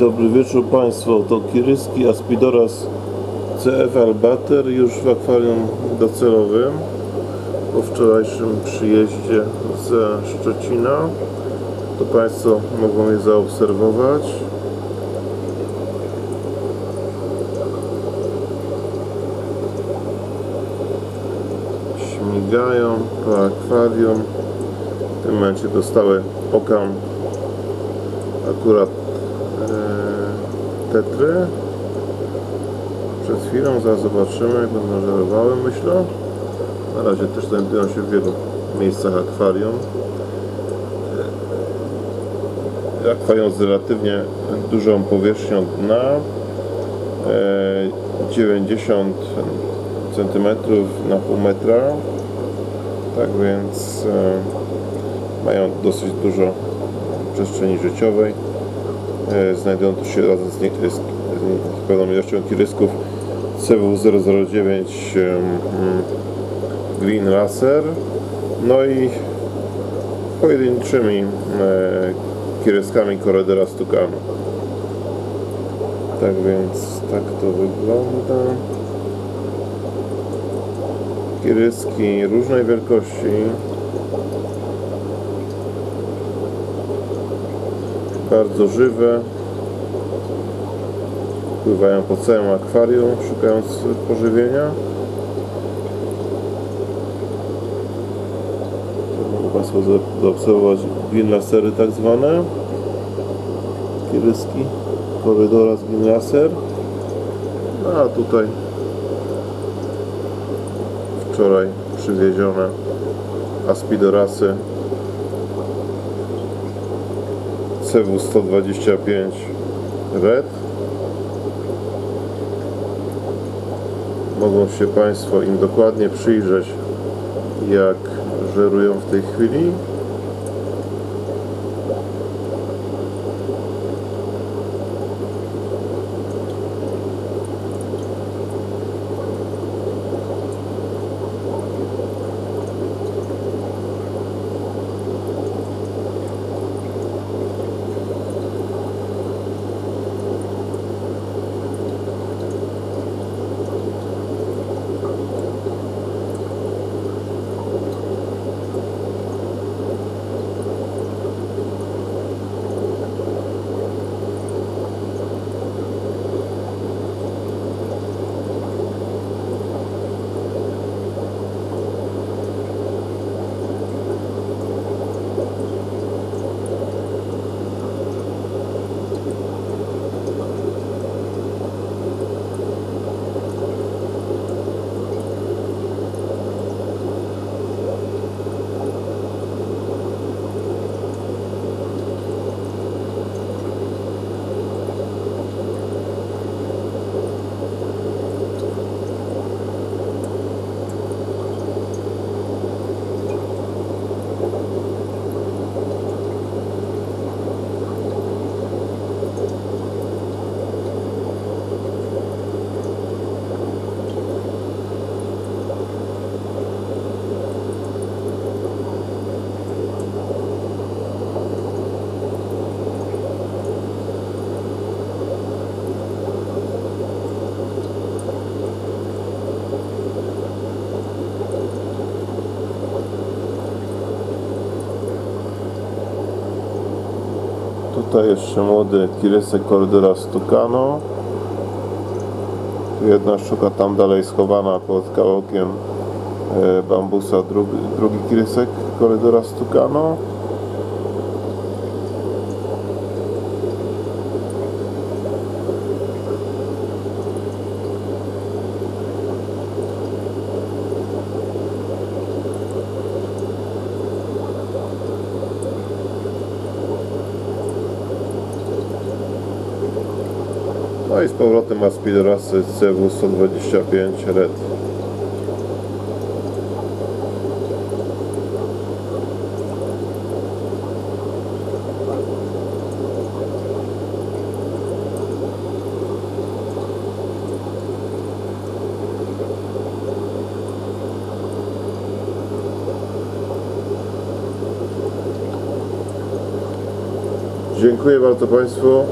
Dobry wieczór Państwu. To Kiryski Aspidoras CF Albater już w akwarium docelowym po wczorajszym przyjeździe ze Szczecina. To Państwo mogą je zaobserwować. Śmigają po akwarium. W tym momencie dostały okam akurat tetry? Przed chwilą, zaraz zobaczymy jak będą żerowały myślę. Na razie też znajdują się w wielu miejscach akwarium. E, akwarium z relatywnie dużą powierzchnią dna. E, 90 cm na pół metra. Tak więc e, mają dosyć dużo przestrzeni życiowej. Znajdują tu się razem z, nie, z, pewną ilością kirysków CW009 em, Green Laser no i pojedynczymi e, kiryskami Corridora Stukanu. Tak więc tak to wygląda. Kiryski różnej wielkości. Bardzo żywe. Pływają po całym akwarium, szukając pożywienia. Mogą Państwo za- zaobserwować green lasery tak zwane. Kiryski, korydora z green laser. No, a tutaj wczoraj przywiezione aspidorasy CW125 Red. Mogą się Państwo im dokładnie przyjrzeć jak żerują w tej chwili Tutaj jeszcze młody kirysek korydora Stukano. Tu jedna sztuka tam dalej schowana pod kawałkiem e, bambusa. Drugi, drugi kirysek korydora Stukano. I z powrotem Aspidorasy CW125 Red. Dziękuję bardzo Państwu.